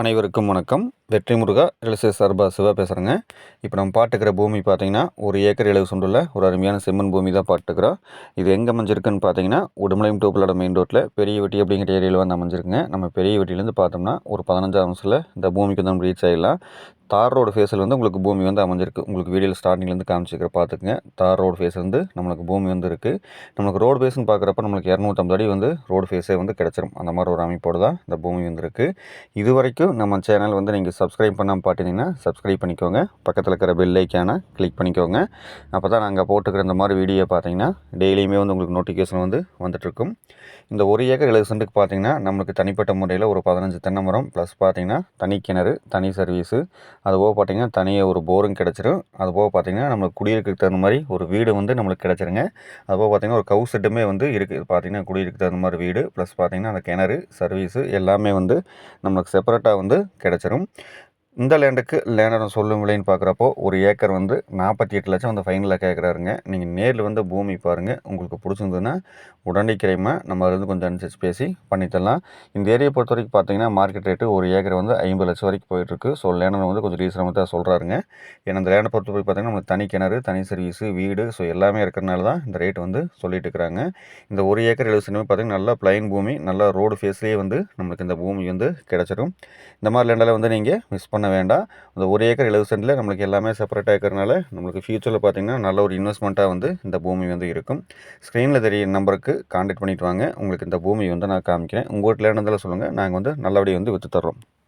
அனைவருக்கும் வணக்கம். வெற்றி முருகா ரிலசே சார்பா சிவா பேசுகிறேங்க இப்போ நம்ம பாட்டுக்கிற பூமி பார்த்தீங்கன்னா ஒரு ஏக்கர் எழுவு சுண்டில் ஒரு அருமையான செம்மன் பூமி தான் பாட்டுக்கிறோம் இது எங்கே அமைஞ்சிருக்குன்னு பார்த்தீங்கன்னா உடுமலையும் டோப்பிலோட மெயின் ரோட்டில் பெரிய வெட்டி அப்படிங்கிற ஏரியாவில் வந்து அமைஞ்சிருக்குங்க. நம்ம பெரிய வெட்டிலேருந்து பார்த்தோம்னா ஒரு பதினஞ்சாம் நிமிஷத்தில் இந்த பூமிக்கு வந்து நம்ம ரீச் ஆகிடலாம் தார் ரோடு ஃபேஸில் வந்து உங்களுக்கு பூமி வந்து அமைஞ்சிருக்கு. உங்களுக்கு வீடியோவில் ஸ்டார்டிங்லேருந்து காமிச்சிக்கிற பார்த்துக்குங்க தார் ரோடு ஃபேஸ் வந்து நம்மளுக்கு பூமி வந்து இருக்குது நம்மளுக்கு ரோடு ஃபேஸ்னு பார்க்குறப்ப நம்மளுக்கு இரநூத்தம்பது அடி வந்து ரோடு ஃபேஸே வந்து கிடச்சிரும். அந்த மாதிரி ஒரு அமைப்போடு தான் இந்த பூமி வந்துருக்கு. இது வரைக்கும் நம்ம சேனல் வந்து நீங்கள் சப்ஸ்கிரைப் பண்ணாமல் பார்த்தீங்கன்னா சப்ஸ்கிரைப் பண்ணிக்கோங்க. பக்கத்தில் இருக்கிற பெல் ஐக்கானை கிளிக் பண்ணிக்கோங்க. அப்போ தான் நாங்கள் போட்டுக்கிற இந்த மாதிரி வீடியோ பார்த்தீங்கன்னா டெய்லியுமே வந்து உங்களுக்கு நோட்டிஃபிகேஷன் வந்து வந்துட்டுருக்கும் இந்த ஒரு ஏக்கர் எழுபது சென்ட்டுக்கு பார்த்தீங்கன்னா நம்மளுக்கு தனிப்பட்ட முறையில் ஒரு பதினஞ்சு தென்னை மரம் ப்ளஸ் பார்த்தீங்கன்னா தனி கிணறு தனி சர்வீஸு அது போக பார்த்திங்கன்னா தனியாக ஒரு போரும் கிடச்சிரும். அது போக பார்த்திங்கன்னா நம்மளுக்கு குடியிருக்கு தகுந்த மாதிரி ஒரு வீடு வந்து நம்மளுக்கு கிடச்சிருங்க. அது போக பார்த்திங்கன்னா ஒரு கவு செட்டுமே வந்து இருக்குது பார்த்திங்கன்னா குடியிருக்கு தகுந்த மாதிரி வீடு. ப்ளஸ் பார்த்திங்கன்னா அந்த கிணறு சர்வீஸு எல்லாமே வந்து நம்மளுக்கு செப்பரேட்டாக வந்து கிடச்சிரும். இந்த லேண்டுக்கு லேண்டோட சொல்லும் விலைன்னு பார்க்குறப்போ ஒரு ஏக்கர் வந்து நாற்பத்தி எட்டு லட்சம் வந்து ஃபைனலாக கேட்குறாருங்க. நீங்கள் நேரில் வந்து பூமி பாருங்கள் உங்களுக்கு பிடிச்சிருந்ததுன்னா உடனடி நம்ம அதில் கொஞ்சம் அனுசரித்து பேசி பண்ணித்தரலாம் இந்த ஏரியை பொறுத்த வரைக்கும் பார்த்தீங்கன்னா மார்க்கெட் ரேட்டு ஒரு ஏக்கர் வந்து ஐம்பது லட்சம் வரைக்கும் போயிட்டுருக்கு. ஸோ லேண்டர் வந்து கொஞ்சம் ரீசனமாக தான் சொல்கிறாருங்க ஏன்னா இந்த லேண்டை பொறுத்த வரைக்கும் பார்த்தீங்கன்னா நம்மளுக்கு தனி கிணறு தனி சர்வீஸு வீடு ஸோ எல்லாமே இருக்கிறனால தான் இந்த ரேட் வந்து சொல்லிட்டு இருக்கிறாங்க. இந்த ஒரு ஏக்கர் எழுபது சென்ட் பார்த்தீங்கன்னா நல்லா பிளைன் பூமி நல்லா ரோடு ஃபேஸ்லேயே வந்து நம்மளுக்கு இந்த பூமி வந்து கிடச்சிடும். இந்த மாதிரி லேண்டில் வந்து நீங்கள் மிஸ் பண்ண வேண்டாம். அந்த ஒரு ஏக்கர் எழுபது சென்டில் நம்மளுக்கு எல்லாமே செப்பரேட்டாக இருக்கிறனால நம்மளுக்கு ஃபியூச்சரில் பார்த்திங்கன்னா நல்ல ஒரு இன்வெஸ்ட்மெண்ட்டாக வந்து இந்த பூமி வந்து இருக்கும். ஸ்க்ரீனில் தெரிய நம்பருக்கு காண்டாக்ட் பண்ணிவிட்டு வாங்க. உங்களுக்கு இந்த பூமி வந்து நான் காமிக்கிறேன். உங்கள் வீட்டில் இருந்தாலும் சொல்லுங்கள் நாங்கள் வந்து நல்லபடியாக வந்து விற்று தர்றோம்.